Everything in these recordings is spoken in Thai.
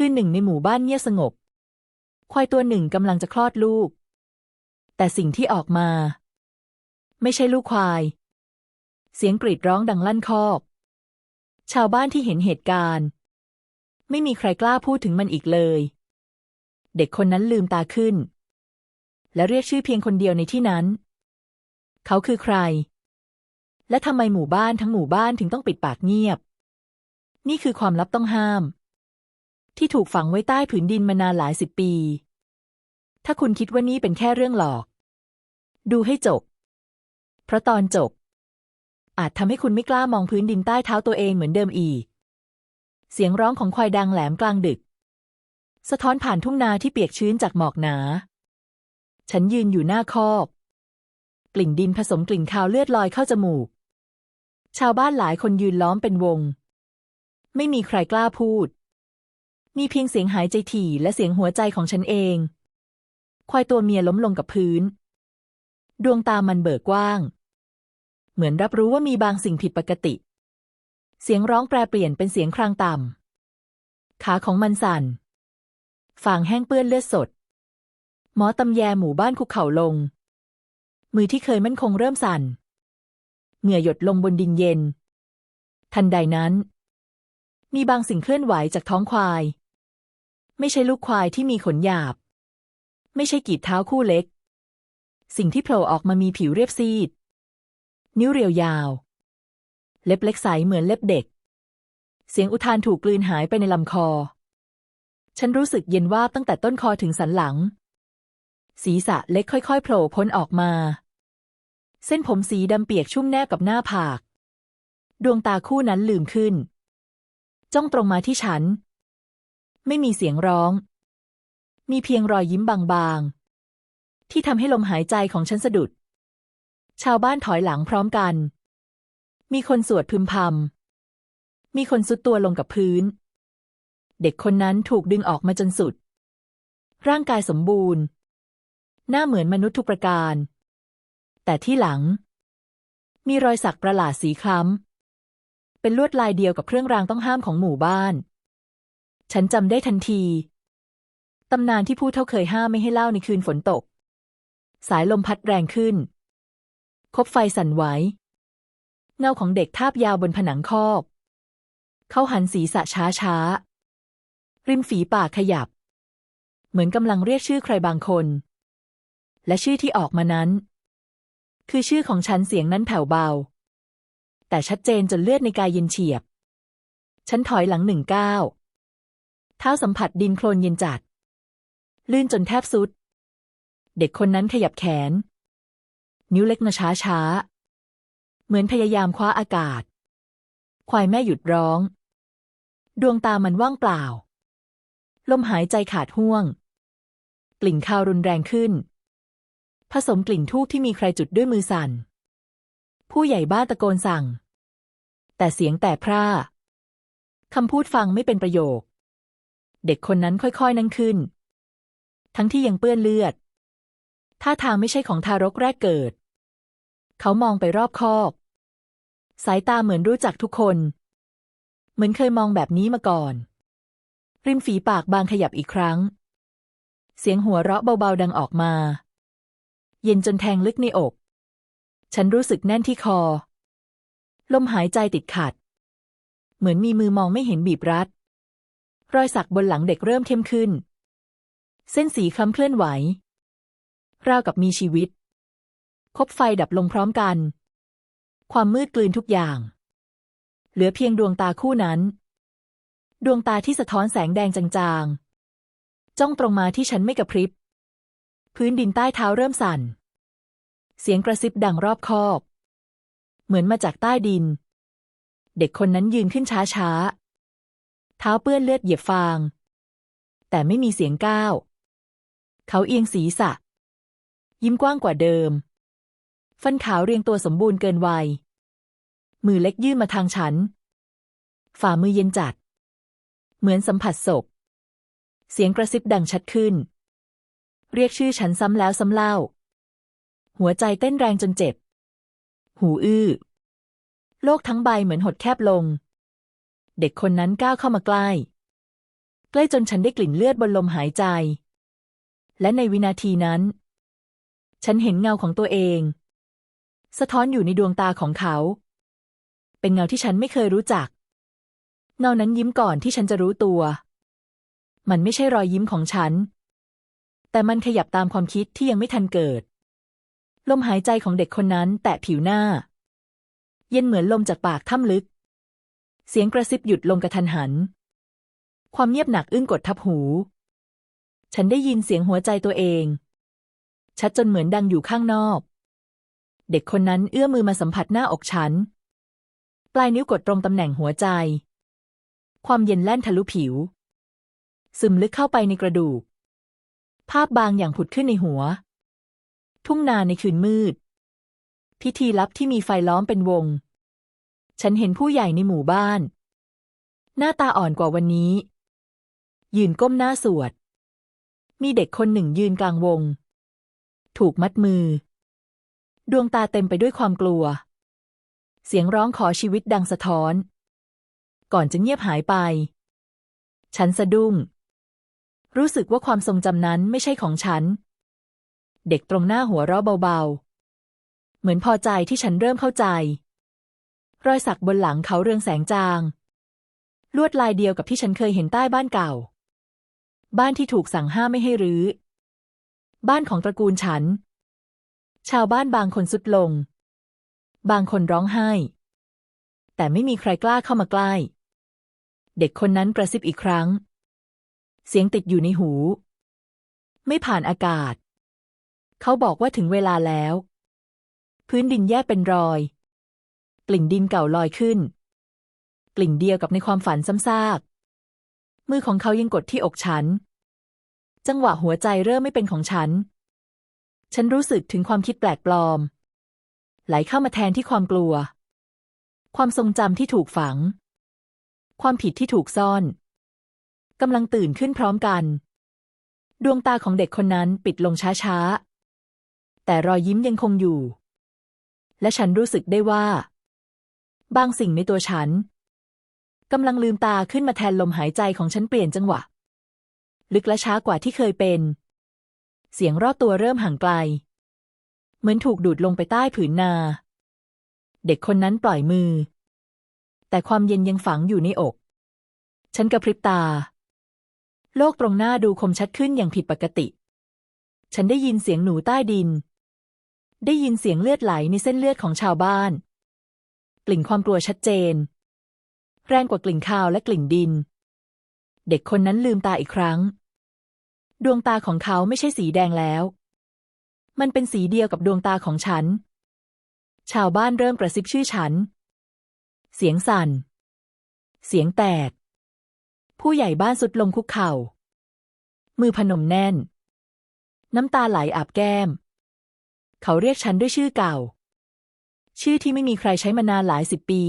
คืนหนึ่งในหมู่บ้านเงียบสงบ ควายตัวหนึ่งกำลังจะคลอดลูก แต่สิ่งที่ออกมา ไม่ใช่ลูกควาย เสียงกรีดร้องดังลั่นคอก ชาวบ้านที่เห็นเหตุการณ์ ไม่มีใครกล้าพูดถึงมันอีกเลย เด็กคนนั้นลืมตาขึ้น และเรียกชื่อเพียงคนเดียวในที่นั้น เขาคือใคร และทำไมหมู่บ้านทั้งหมู่บ้านถึงต้องปิดปากเงียบ นี่คือความลับต้องห้าม ที่ถูกฝังไว้ใต้ผืนดินมานานหลายสิบปี ถ้าคุณคิดว่านี่เป็นแค่เรื่องหลอก ดูให้จบ เพราะตอนจบ อาจทำให้คุณไม่กล้ามองพื้นดินใต้เท้าตัวเองเหมือนเดิมอีก เสียงร้องของควายดังแหลมกลางดึก สะท้อนผ่านทุ่งนาที่เปียกชื้นจากหมอกหนา ฉันยืนอยู่หน้าคอก กลิ่นดินผสมกลิ่นคาวเลือดลอยเข้าจมูก ชาวบ้านหลายคนยืนล้อมเป็นวง ไม่มีใครกล้าพูด มีเพียงเสียงหายใจถี่และเสียงหัวใจของฉันเอง ควายตัวเมียล้มลงกับพื้น ดวงตามันเบิกกว้าง เหมือนรับรู้ว่ามีบางสิ่งผิดปกติ เสียงร้องแปรเปลี่ยนเป็นเสียงครางต่ำ ขาของมันสั่นฝางแห้งเปื้อนเลือดสด หมอตำแยหมู่บ้านคุกเข่าลง มือที่เคยมั่นคงเริ่มสั่น เหงื่อหยดลงบนดินเย็น ทันใดนั้น มีบางสิ่งเคลื่อนไหวจากท้องควาย ไม่ใช่ลูกควายที่มีขนหยาบ ไม่ใช่กีบเท้าคู่เล็ก สิ่งที่โผล่ออกมามีผิวเรียบซีด นิ้วเรียวยาว เล็บเล็กใสเหมือนเล็บเด็ก เสียงอุทานถูกกลืนหายไปในลำคอ ฉันรู้สึกเย็นว่าตั้งแต่ต้นคอถึงสันหลัง ศีรษะเล็กค่อยๆโผล่พ้นออกมา เส้นผมสีดำเปียกชุ่มแนบกับหน้าผาก ดวงตาคู่นั้นลืมขึ้น จ้องตรงมาที่ฉัน ไม่มีเสียงร้อง มีเพียงรอยยิ้มบางๆ ที่ทำให้ลมหายใจของฉันสะดุด ชาวบ้านถอยหลังพร้อมกัน มีคนสวดพึมพำ มีคนสุดตัวลงกับพื้น เด็กคนนั้นถูกดึงออกมาจนสุด ร่างกายสมบูรณ์ หน้าเหมือนมนุษย์ทุกประการ แต่ที่หลัง มีรอยสักประหลาดสีคล้ำเป็นลวดลายเดียวกับเครื่องรางต้องห้ามของหมู่บ้าน ฉันจำได้ทันที ตำนานที่ผู้เฒ่าเคยห้ามไม่ให้เล่าในคืนฝนตก สายลมพัดแรงขึ้น คบไฟสั่นไหว เงาของเด็กทาบยาวบนผนังคอก เขาหันศีรษะช้าช้า ริมฝีปากขยับ เหมือนกำลังเรียกชื่อใครบางคน และชื่อที่ออกมานั้น คือชื่อของฉันเสียงนั้นแผ่วเบา แต่ชัดเจนจนเลือดในกายเย็นเฉียบ ฉันถอยหลังหนึ่งก้าว เท้าสัมผัสดินโคลนเย็นจัด ลื่นจนแทบสุด เด็กคนนั้นขยับแขน นิ้วเล็กนะช้าช้า เหมือนพยายามคว้าอากาศ ควายแม่หยุดร้อง ดวงตามันว่างเปล่า ลมหายใจขาดห่วง กลิ่นคาวรุนแรงขึ้น ผสมกลิ่นทูบที่มีใครจุดด้วยมือสั่น ผู้ใหญ่บ้านตะโกนสั่ง แต่เสียงแต่พร่าคำพูดฟังไม่เป็นประโยค เด็กคนนั้นค่อยๆนั่งขึ้น ทั้งที่ยังเปื้อนเลือด ท่าทางไม่ใช่ของทารกแรกเกิด เขามองไปรอบคอก สายตาเหมือนรู้จักทุกคน เหมือนเคยมองแบบนี้มาก่อน ริมฝีปากบางขยับอีกครั้ง เสียงหัวเราะเบาๆดังออกมา เย็นจนแทงลึกในอก ฉันรู้สึกแน่นที่คอ ลมหายใจติดขัด เหมือนมีมือมองไม่เห็นบีบรัด รอยสักบนหลังเด็กเริ่มเข้มขึ้น เส้นสีคล้ำเคลื่อนไหว ราวกับมีชีวิต คบไฟดับลงพร้อมกัน ความมืดกลืนทุกอย่าง เหลือเพียงดวงตาคู่นั้น ดวงตาที่สะท้อนแสงแดงจางๆ จ้องตรงมาที่ฉันไม่กระพริบ พื้นดินใต้เท้าเริ่มสั่น เสียงกระซิบดังรอบคอบ เหมือนมาจากใต้ดิน เด็กคนนั้นยืนขึ้นช้าๆ เท้าเปื้อนเลือดเหยียบฟาง แต่ไม่มีเสียงก้าว เขาเอียงศีรษะ ยิ้มกว้างกว่าเดิม ฟันขาวเรียงตัวสมบูรณ์เกินวัย มือเล็กยื่นมาทางฉัน ฝ่ามือเย็นจัด เหมือนสัมผัสศพ เสียงกระซิบดังชัดขึ้น เรียกชื่อฉันซ้ำแล้วซ้ำเล่า หัวใจเต้นแรงจนเจ็บ หูอื้อ โลกทั้งใบเหมือนหดแคบลง เด็กคนนั้นก้าวเข้ามาใกล้ ใกล้จนฉันได้กลิ่นเลือดบนลมหายใจ และในวินาทีนั้น ฉันเห็นเงาของตัวเอง สะท้อนอยู่ในดวงตาของเขา เป็นเงาที่ฉันไม่เคยรู้จัก เงานั้นยิ้มก่อนที่ฉันจะรู้ตัว มันไม่ใช่รอยยิ้มของฉัน แต่มันขยับตามความคิดที่ยังไม่ทันเกิด ลมหายใจของเด็กคนนั้นแตะผิวหน้า เย็นเหมือนลมจากปากถ้ำลึก เสียงกระซิบหยุดลงกระทันหัน ความเงียบหนักอึ้งกดทับหู ฉันได้ยินเสียงหัวใจตัวเอง ชัดจนเหมือนดังอยู่ข้างนอก เด็กคนนั้นเอื้อมมือมาสัมผัสหน้าอกฉัน ปลายนิ้วกดตรงตำแหน่งหัวใจ ความเย็นแล่นทะลุผิว ซึมลึกเข้าไปในกระดูก ภาพบางอย่างผุดขึ้นในหัว ทุ่งนาในคืนมืด พิธีลับที่มีไฟล้อมเป็นวง ฉันเห็นผู้ใหญ่ในหมู่บ้าน หน้าตาอ่อนกว่าวันนี้ ยืนก้มหน้าสวด มีเด็กคนหนึ่งยืนกลางวง ถูกมัดมือ ดวงตาเต็มไปด้วยความกลัว เสียงร้องขอชีวิตดังสะท้อน ก่อนจะเงียบหายไป ฉันสะดุ้ง รู้สึกว่าความทรงจำนั้นไม่ใช่ของฉัน เด็กตรงหน้าหัวเราะเบาๆ เหมือนพอใจที่ฉันเริ่มเข้าใจ รอยสักบนหลังเขาเรืองแสงจาง ลวดลายเดียวกับที่ฉันเคยเห็นใต้บ้านเก่า บ้านที่ถูกสั่งห้ามไม่ให้รื้อ บ้านของตระกูลฉัน ชาวบ้านบางคนสุดลง บางคนร้องไห้ แต่ไม่มีใครกล้าเข้ามาใกล้ เด็กคนนั้นกระซิบอีกครั้ง เสียงติดอยู่ในหู ไม่ผ่านอากาศ เขาบอกว่าถึงเวลาแล้ว พื้นดินแยกเป็นรอย กลิ่นดินเก่าลอยขึ้น กลิ่นเดียวกับในความฝันซ้ำซากมือของเขายังกดที่อกฉัน จังหวะหัวใจเริ่มไม่เป็นของฉัน ฉันรู้สึกถึงความคิดแปลกปลอม ไหลเข้ามาแทนที่ความกลัว ความทรงจำที่ถูกฝัง ความผิดที่ถูกซ่อนกำลังตื่นขึ้นพร้อมกัน ดวงตาของเด็กคนนั้นปิดลงช้าๆ แต่รอยยิ้มยังคงอยู่ และฉันรู้สึกได้ว่า บางสิ่งในตัวฉันกำลังลืมตาขึ้นมาแทนลมหายใจของฉันเปลี่ยนจังหวะ ลึกและช้ากว่าที่เคยเป็น เสียงรอบตัวเริ่มห่างไกล เหมือนถูกดูดลงไปใต้ผืนนา เด็กคนนั้นปล่อยมือ แต่ความเย็นยังฝังอยู่ในอก ฉันกระพริบตา โลกตรงหน้าดูคมชัดขึ้นอย่างผิดปกติ ฉันได้ยินเสียงหนูใต้ดิน ได้ยินเสียงเลือดไหลในเส้นเลือดของชาวบ้าน กลิ่นความกลัวชัดเจน แรงกว่ากลิ่นคาวและกลิ่นดิน เด็กคนนั้นลืมตาอีกครั้ง ดวงตาของเขาไม่ใช่สีแดงแล้ว มันเป็นสีเดียวกับดวงตาของฉัน ชาวบ้านเริ่มกระซิบชื่อฉัน เสียงสั่น เสียงแตก ผู้ใหญ่บ้านสุดลงคุกเข่า มือพนมแน่น น้ำตาไหลอาบแก้ม เขาเรียกฉันด้วยชื่อเก่า ชื่อที่ไม่มีใครใช้มานานหลายสิบปี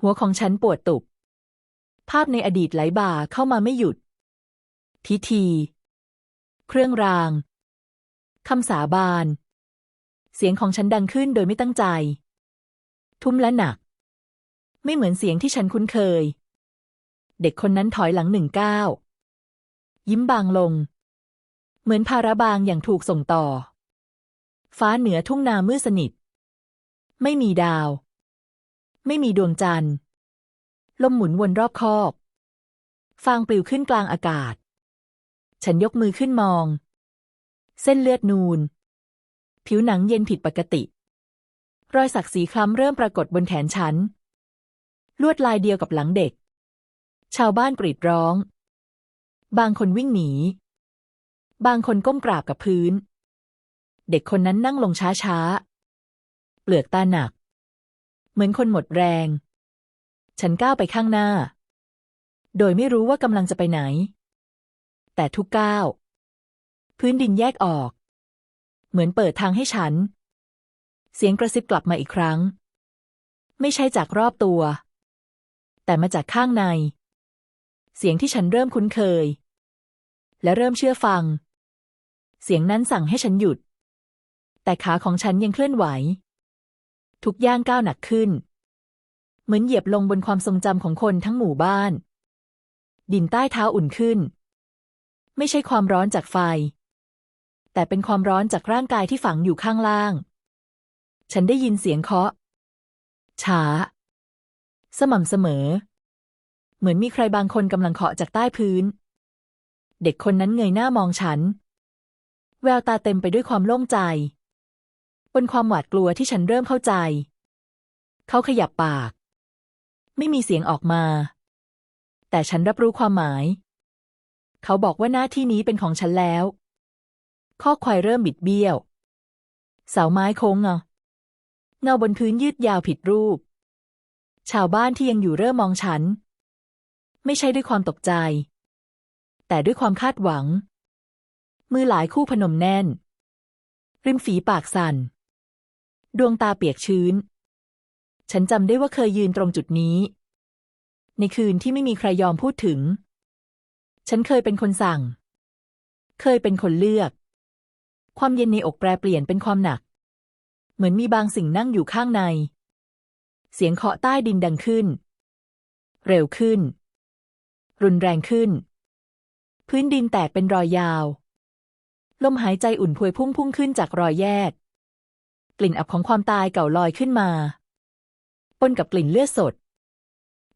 หัวของฉันปวดตุบ ภาพในอดีตไหลบ่าเข้ามาไม่หยุด พิธี เครื่องราง คำสาบาน เสียงของฉันดังขึ้นโดยไม่ตั้งใจ ทุ้มและหนัก ไม่เหมือนเสียงที่ฉันคุ้นเคย เด็กคนนั้นถอยหลังหนึ่งก้าวยิ้มบางลง เหมือนภาระบางอย่างถูกส่งต่อ ฟ้าเหนือทุ่งนามืดสนิท ไม่มีดาว ไม่มีดวงจันทร์ ลมหมุนวนรอบคอบ ฟางปลิวขึ้นกลางอากาศ ฉันยกมือขึ้นมอง เส้นเลือดนูน ผิวหนังเย็นผิดปกติ รอยสักสีคล้ำเริ่มปรากฏบนแขนฉัน ลวดลายเดียวกับหลังเด็ก ชาวบ้านกรีดร้อง บางคนวิ่งหนี บางคนก้มกราบกับพื้น เด็กคนนั้นนั่งลงช้าๆ เปลือกตาหนัก เหมือนคนหมดแรง ฉันก้าวไปข้างหน้า โดยไม่รู้ว่ากำลังจะไปไหน แต่ทุกก้าว พื้นดินแยกออก เหมือนเปิดทางให้ฉัน เสียงกระซิบกลับมาอีกครั้ง ไม่ใช่จากรอบตัว แต่มาจากข้างใน เสียงที่ฉันเริ่มคุ้นเคย และเริ่มเชื่อฟัง เสียงนั้นสั่งให้ฉันหยุดแต่ขาของฉันยังเคลื่อนไหว ทุกย่างก้าวหนักขึ้น เหมือนเหยียบลงบนความทรงจำของคนทั้งหมู่บ้าน ดินใต้เท้าอุ่นขึ้น ไม่ใช่ความร้อนจากไฟ แต่เป็นความร้อนจากร่างกายที่ฝังอยู่ข้างล่าง ฉันได้ยินเสียงเคาะ ช้า สม่ำเสมอ เหมือนมีใครบางคนกำลังเคาะจากใต้พื้น เด็กคนนั้นเงยหน้ามองฉัน แววตาเต็มไปด้วยความโล่งใจ บนความหวาดกลัวที่ฉันเริ่มเข้าใจ เขาขยับปาก ไม่มีเสียงออกมา แต่ฉันรับรู้ความหมาย เขาบอกว่าหน้าที่นี้เป็นของฉันแล้ว ข้อควายเริ่มบิดเบี้ยว เสาไม้โค้งเงาเงาบนพื้นยืดยาวผิดรูป ชาวบ้านที่ยังอยู่เริ่มมองฉัน ไม่ใช่ด้วยความตกใจ แต่ด้วยความคาดหวัง มือหลายคู่พนมแน่น ริมฝีปากสั่น ดวงตาเปียกชื้น ฉันจำได้ว่าเคยยืนตรงจุดนี้ ในคืนที่ไม่มีใครยอมพูดถึง ฉันเคยเป็นคนสั่ง เคยเป็นคนเลือก ความเย็นในอกแปรเปลี่ยนเป็นความหนัก เหมือนมีบางสิ่งนั่งอยู่ข้างใน เสียงเคาะใต้ดินดังขึ้น เร็วขึ้น รุนแรงขึ้น พื้นดินแตกเป็นรอยยาว ลมหายใจอุ่นพวยพุ่งพุ่งขึ้นจากรอยแยก กลิ่นอับของความตายเก่าลอยขึ้นมา ปนกับกลิ่นเลือดสด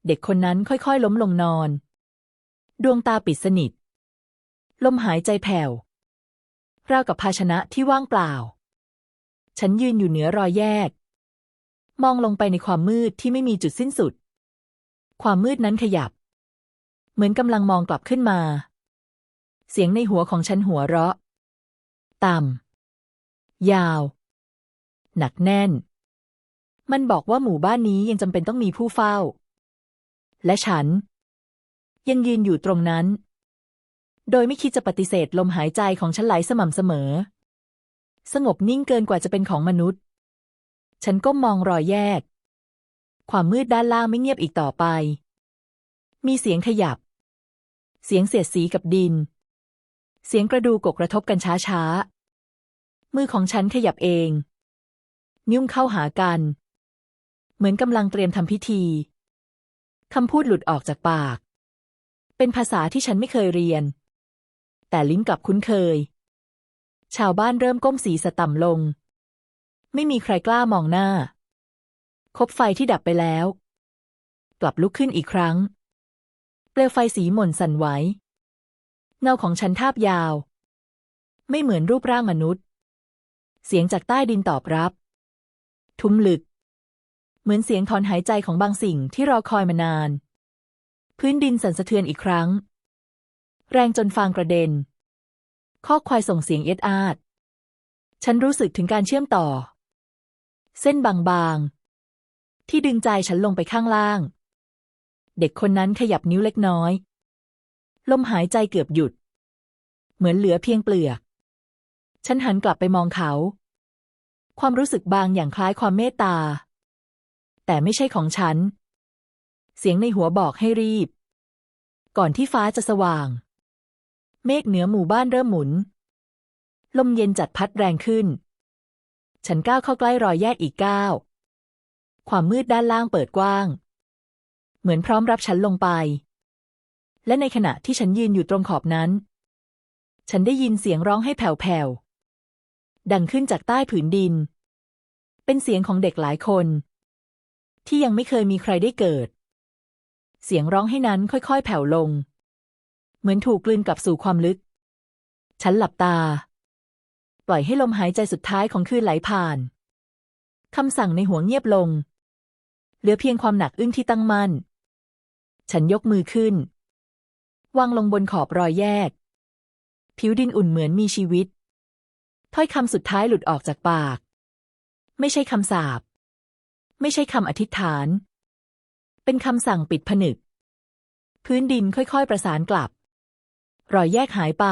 เด็กคนนั้นค่อยๆ ล้มลงนอน ดวงตาปิดสนิท ลมหายใจแผ่วราวกับภาชนะที่ว่างเปล่า ฉันยืนอยู่เหนือรอยแยก มองลงไปในความมืดที่ไม่มีจุดสิ้นสุด ความมืดนั้นขยับ เหมือนกำลังมองกลับขึ้นมา เสียงในหัวของฉันหัวเราะ ต่ำยาว หนักแน่น มันบอกว่าหมู่บ้านนี้ยังจำเป็นต้องมีผู้เฝ้า และฉัน ยังยืนอยู่ตรงนั้น โดยไม่คิดจะปฏิเสธลมหายใจของฉันไหลสม่ำเสมอ สงบนิ่งเกินกว่าจะเป็นของมนุษย์ ฉันก้มมองรอยแยก ความมืดด้านล่างไม่เงียบอีกต่อไป มีเสียงขยับ เสียงเสียดสีกับดิน เสียงกระดูกกกระทบกันช้าๆมือของฉันขยับเอง นิ้วเข้าหากัน เหมือนกำลังเตรียมทำพิธีคำพูดหลุดออกจากปาก เป็นภาษาที่ฉันไม่เคยเรียน แต่ลิ้นกลับคุ้นเคย ชาวบ้านเริ่มก้มศีรษะต่ำลง ไม่มีใครกล้ามองหน้า คบไฟที่ดับไปแล้ว กลับลุกขึ้นอีกครั้ง เปลวไฟสีหม่นสั่นไหวเงาของฉันทาบยาว ไม่เหมือนรูปร่างมนุษย์ เสียงจากใต้ดินตอบรับ ทุ้มลึก เหมือนเสียงถอนหายใจของบางสิ่งที่รอคอยมานาน พื้นดินสั่นสะเทือนอีกครั้ง แรงจนฟางกระเด็น ข้อควายส่งเสียงเอ็ดอาด ฉันรู้สึกถึงการเชื่อมต่อ เส้นบางๆ ที่ดึงใจฉันลงไปข้างล่าง เด็กคนนั้นขยับนิ้วเล็กน้อย ลมหายใจเกือบหยุด เหมือนเหลือเพียงเปลือก ฉันหันกลับไปมองเขา ความรู้สึกบางอย่างคล้ายความเมตตา แต่ไม่ใช่ของฉัน เสียงในหัวบอกให้รีบ ก่อนที่ฟ้าจะสว่าง เมฆเหนือหมู่บ้านเริ่มหมุน ลมเย็นจัดพัดแรงขึ้น ฉันก้าวเข้าใกล้รอยแยกอีกก้าวความมืดด้านล่างเปิดกว้าง เหมือนพร้อมรับฉันลงไป และในขณะที่ฉันยืนอยู่ตรงขอบนั้น ฉันได้ยินเสียงร้องให้แผ่วๆ ดังขึ้นจากใต้ผืนดิน เป็นเสียงของเด็กหลายคน ที่ยังไม่เคยมีใครได้เกิด เสียงร้องให้นั้นค่อยๆ แผ่วลง เหมือนถูกกลืนกลับสู่ความลึก ฉันหลับตา ปล่อยให้ลมหายใจสุดท้ายของคืนไหลผ่านคำสั่งในหัวเงียบลง เหลือเพียงความหนักอึ้งที่ตั้งมั่น ฉันยกมือขึ้นวางลงบนขอบรอยแยก ผิวดินอุ่นเหมือนมีชีวิต ถ้อยคำสุดท้ายหลุดออกจากปาก ไม่ใช่คำสาปไม่ใช่คำอธิษฐาน เป็นคำสั่งปิดผนึก พื้นดินค่อยๆประสานกลับ รอยแยกหายไป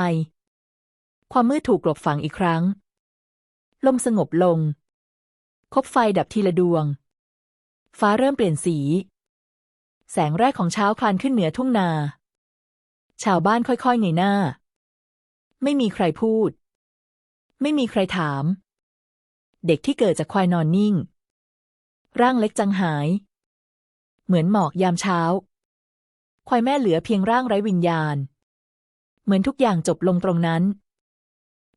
ความมืดถูกกลบฝังอีกครั้ง ลมสงบลง คบไฟดับทีละดวง ฟ้าเริ่มเปลี่ยนสี แสงแรกของเช้าคลานขึ้นเหนือทุ่งนา ชาวบ้านค่อยๆเงยหน้า ไม่มีใครพูด ไม่มีใครถาม เด็กที่เกิดจากควายนอนนิ่ง ร่างเล็กจังหาย เหมือนหมอกยามเช้า ควายแม่เหลือเพียงร่างไร้วิญญาณ เหมือนทุกอย่างจบลงตรงนั้น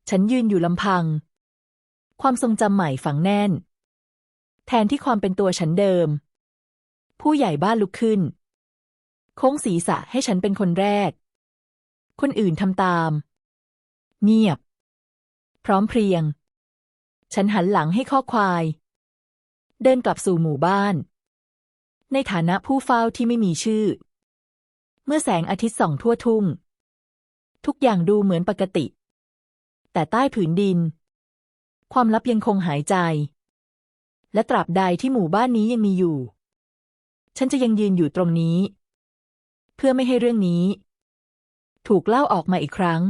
ฉันยืนอยู่ลำพัง ความทรงจำใหม่ฝังแน่น แทนที่ความเป็นตัวฉันเดิม ผู้ใหญ่บ้านลุกขึ้น โค้งศีรษะให้ฉันเป็นคนแรก คนอื่นทำตาม เงียบ ร้อมเพรียง ฉันหันหลังให้ข้อควาย เดินกลับสู่หมู่บ้าน ในฐานะผู้เฝ้าที่ไม่มีชื่อ เมื่อแสงอาทิตย์ส่องทั่วทุ่ง ทุกอย่างดูเหมือนปกติ แต่ใต้ผืนดิน ความลับยังคงหายใจ และตราบใดที่หมู่บ้านนี้ยังมีอยู่ ฉันจะยังยืนอยู่ตรงนี้ เพื่อไม่ให้เรื่องนี้ ถูกเล่าออกมาอีกครั้ง